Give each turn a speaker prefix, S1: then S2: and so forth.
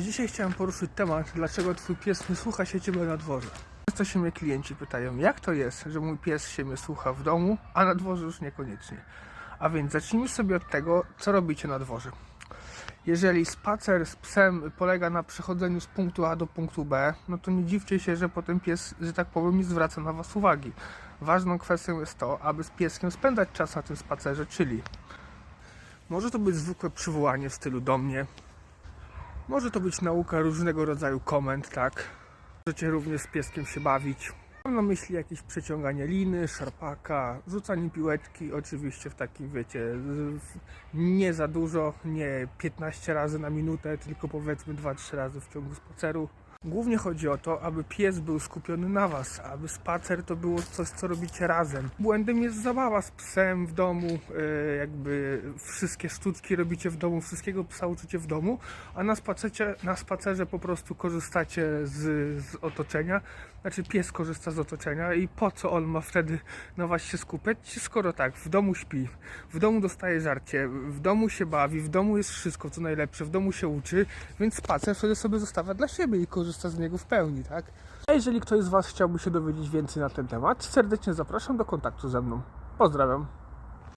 S1: Dzisiaj chciałem poruszyć temat, dlaczego twój pies nie słucha się ciebie na dworze. Często się mnie klienci pytają, jak to jest, że mój pies się mnie słucha w domu, a na dworze już niekoniecznie. A więc zacznijmy sobie od tego, co robicie na dworze. Jeżeli spacer z psem polega na przechodzeniu z punktu A do punktu B, no to nie dziwcie się, że potem pies, że tak powiem, nie zwraca na was uwagi. Ważną kwestią jest to, aby z pieskiem spędzać czas na tym spacerze, czyli może to być zwykłe przywołanie w stylu do mnie, może to być nauka różnego rodzaju komend, tak? Możecie również z pieskiem się bawić. Mam na myśli jakieś przeciąganie liny, szarpaka, rzucanie piłeczki, oczywiście w takim, wiecie, nie za dużo, nie 15 razy na minutę, tylko powiedzmy 2-3 razy w ciągu spaceru. Głównie chodzi o to, aby pies był skupiony na Was, aby spacer to było coś, co robicie razem. Błędem jest zabawa z psem w domu, e, jakby wszystkie sztuczki robicie w domu, wszystkiego psa uczycie w domu, a na spacerze, na spacerze po prostu korzystacie z, z otoczenia, znaczy pies korzysta z otoczenia i po co on ma wtedy na Was się skupiać, skoro tak, w domu śpi, w domu dostaje żarcie, w domu się bawi, w domu jest wszystko co najlepsze, w domu się uczy, więc spacer wtedy sobie zostawia dla siebie i korzysta z niego w pełni, tak? A jeżeli ktoś z Was chciałby się dowiedzieć więcej na ten temat, serdecznie zapraszam do kontaktu ze mną. Pozdrawiam.